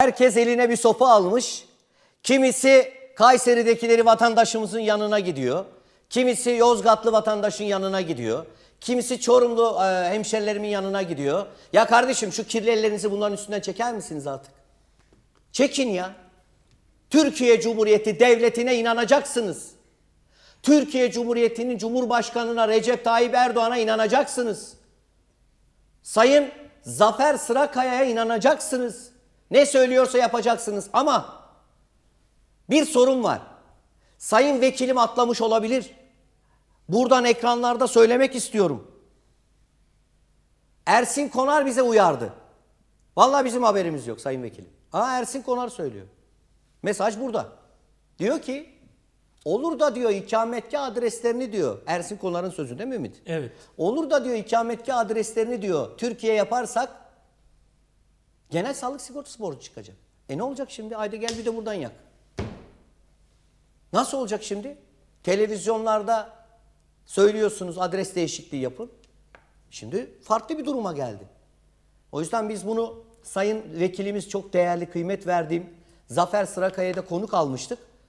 Herkes eline bir sopa almış. Kimisi Kayseri'dekileri vatandaşımızın yanına gidiyor. Kimisi Yozgatlı vatandaşın yanına gidiyor. Kimisi Çorumlu e, hemşerilerimin yanına gidiyor. Ya kardeşim şu kirli ellerinizi bunların üstünden çeker misiniz artık? Çekin ya. Türkiye Cumhuriyeti devletine inanacaksınız. Türkiye Cumhuriyeti'nin Cumhurbaşkanına Recep Tayyip Erdoğan'a inanacaksınız. Sayın Zafer Sırakaya'ya inanacaksınız. Ne söylüyorsa yapacaksınız ama bir sorun var. Sayın vekilim atlamış olabilir. Buradan ekranlarda söylemek istiyorum. Ersin Konar bize uyardı. Vallahi bizim haberimiz yok sayın vekilim. Aa Ersin Konar söylüyor. Mesaj burada. Diyor ki olur da diyor ikametgah adreslerini diyor. Ersin Konar'ın sözü değil mi Ümit? Evet. Olur da diyor ikametgah adreslerini diyor Türkiye yaparsak genel sağlık sigortası borcu çıkacak. E ne olacak şimdi? Haydi gel bir de buradan yak. Nasıl olacak şimdi? Televizyonlarda söylüyorsunuz adres değişikliği yapın. Şimdi farklı bir duruma geldi. O yüzden biz bunu sayın vekilimiz çok değerli kıymet verdiğim Zafer Sırakaya'da konuk almıştık.